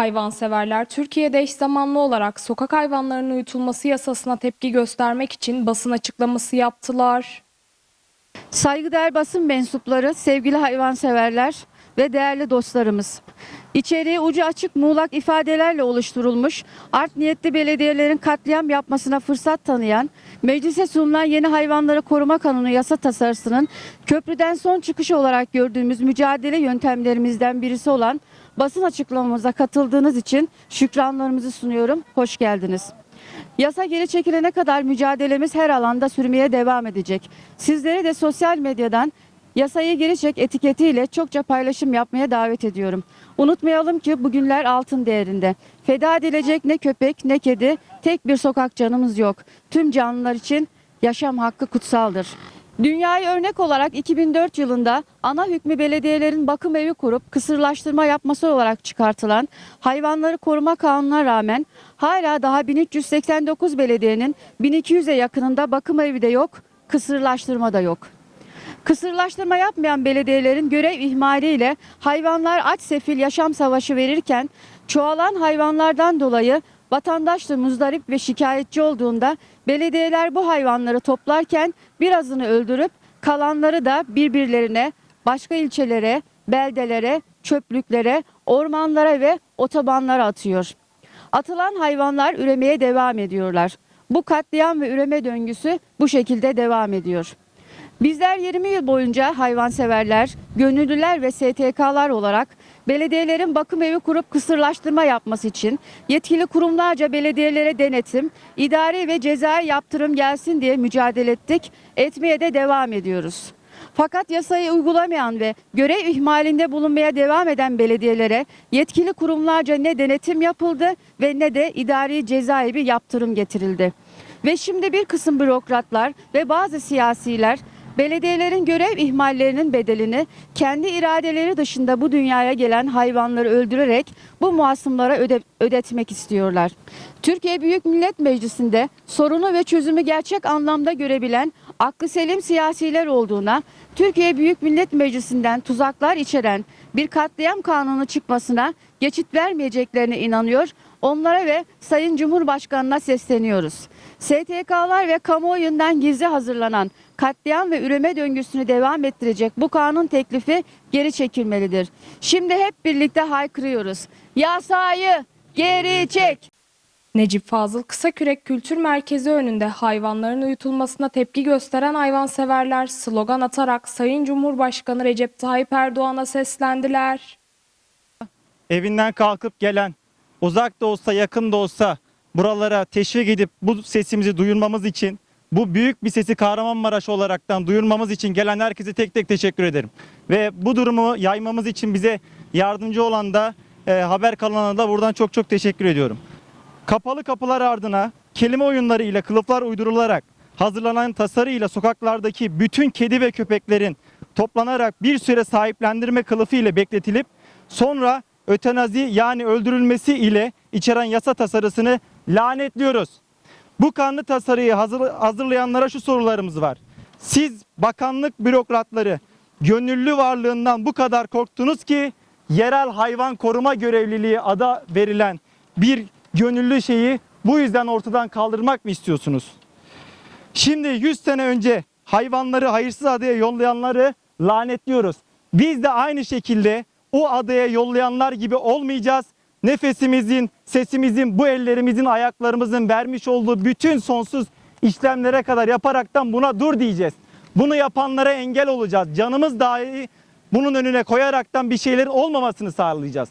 Hayvanseverler Türkiye'de eş zamanlı olarak sokak hayvanlarının uyutulması yasasına tepki göstermek için basın açıklaması yaptılar. Saygıdeğer basın mensupları, sevgili hayvanseverler ve değerli dostlarımız. İçeriği ucu açık muğlak ifadelerle oluşturulmuş, art niyetli belediyelerin katliam yapmasına fırsat tanıyan, meclise sunulan yeni hayvanları koruma kanunu yasa tasarısının köprüden son çıkışı olarak gördüğümüz mücadele yöntemlerimizden birisi olan basın açıklamamıza katıldığınız için şükranlarımızı sunuyorum. Hoş geldiniz. Yasa geri çekilene kadar mücadelemiz her alanda sürmeye devam edecek. Sizleri de sosyal medyadan yasayı geri çek etiketiyle çokça paylaşım yapmaya davet ediyorum. Unutmayalım ki bugünler altın değerinde. Feda edilecek ne köpek ne kedi, tek bir sokak canımız yok. Tüm canlılar için yaşam hakkı kutsaldır. Dünyayı örnek olarak 2004 yılında ana hükmü belediyelerin bakım evi kurup kısırlaştırma yapması olarak çıkartılan hayvanları koruma kanununa rağmen hala daha 1389 belediyenin 1200'e yakınında bakım evi de yok, kısırlaştırma da yok. Kısırlaştırma yapmayan belediyelerin görev ihmaliyle hayvanlar aç sefil yaşam savaşı verirken çoğalan hayvanlardan dolayı vatandaş da muzdarip ve şikayetçi olduğunda belediyeler bu hayvanları toplarken birazını öldürüp kalanları da birbirlerine, başka ilçelere, beldelere, çöplüklere, ormanlara ve otobanlara atıyor. Atılan hayvanlar üremeye devam ediyorlar. Bu katliam ve üreme döngüsü bu şekilde devam ediyor. Bizler 20 yıl boyunca hayvanseverler, gönüllüler ve STK'lar olarak belediyelerin bakım evi kurup kısırlaştırma yapması için yetkili kurumlarca belediyelere denetim, idari ve cezai yaptırım gelsin diye mücadele ettik, etmeye de devam ediyoruz. Fakat yasayı uygulamayan ve görev ihmalinde bulunmaya devam eden belediyelere yetkili kurumlarca ne denetim yapıldı ve ne de idari cezai bir yaptırım getirildi. Ve şimdi bir kısım bürokratlar ve bazı siyasiler belediyelerin görev ihmallerinin bedelini kendi iradeleri dışında bu dünyaya gelen hayvanları öldürerek bu masumlara öde- ödetmek istiyorlar. Türkiye Büyük Millet Meclisi'nde sorunu ve çözümü gerçek anlamda görebilen aklı selim siyasiler olduğuna, Türkiye Büyük Millet Meclisi'nden tuzaklar içeren bir katliam kanunu çıkmasına geçit vermeyeceklerine inanıyor. Onlara ve Sayın Cumhurbaşkanı'na sesleniyoruz. STK'lar ve kamuoyundan gizli hazırlanan katliam ve üreme döngüsünü devam ettirecek bu kanun teklifi geri çekilmelidir. Şimdi hep birlikte haykırıyoruz. Yasayı geri çek. Necip Fazıl Kısakürek Kültür Merkezi önünde hayvanların uyutulmasına tepki gösteren hayvanseverler slogan atarak Sayın Cumhurbaşkanı Recep Tayyip Erdoğan'a seslendiler. evinden kalkıp gelen, uzak da olsa yakın da olsa buralara teşvik edip bu sesimizi duyurmamız için, bu büyük bir sesi Kahramanmaraş olaraktan duyurmamız için gelen herkese tek tek teşekkür ederim. Ve bu durumu yaymamız için bize yardımcı olan da e, haber kanalına da buradan çok çok teşekkür ediyorum. Kapalı kapılar ardına kelime oyunları ile kılıflar uydurularak hazırlanan tasarı ile sokaklardaki bütün kedi ve köpeklerin toplanarak bir süre sahiplendirme kılıfı ile bekletilip sonra ötenazi yani öldürülmesi ile içeren yasa tasarısını lanetliyoruz. Bu kanlı tasarıyı hazır- hazırlayanlara şu sorularımız var. Siz bakanlık bürokratları gönüllü varlığından bu kadar korktunuz ki yerel hayvan koruma görevliliği ada verilen bir gönüllü şeyi bu yüzden ortadan kaldırmak mı istiyorsunuz? Şimdi 100 sene önce hayvanları hayırsız adaya yollayanları lanetliyoruz. Biz de aynı şekilde o adaya yollayanlar gibi olmayacağız. Nefesimizin, sesimizin, bu ellerimizin, ayaklarımızın vermiş olduğu bütün sonsuz işlemlere kadar yaparaktan buna dur diyeceğiz. Bunu yapanlara engel olacağız. Canımız dahi bunun önüne koyaraktan bir şeylerin olmamasını sağlayacağız.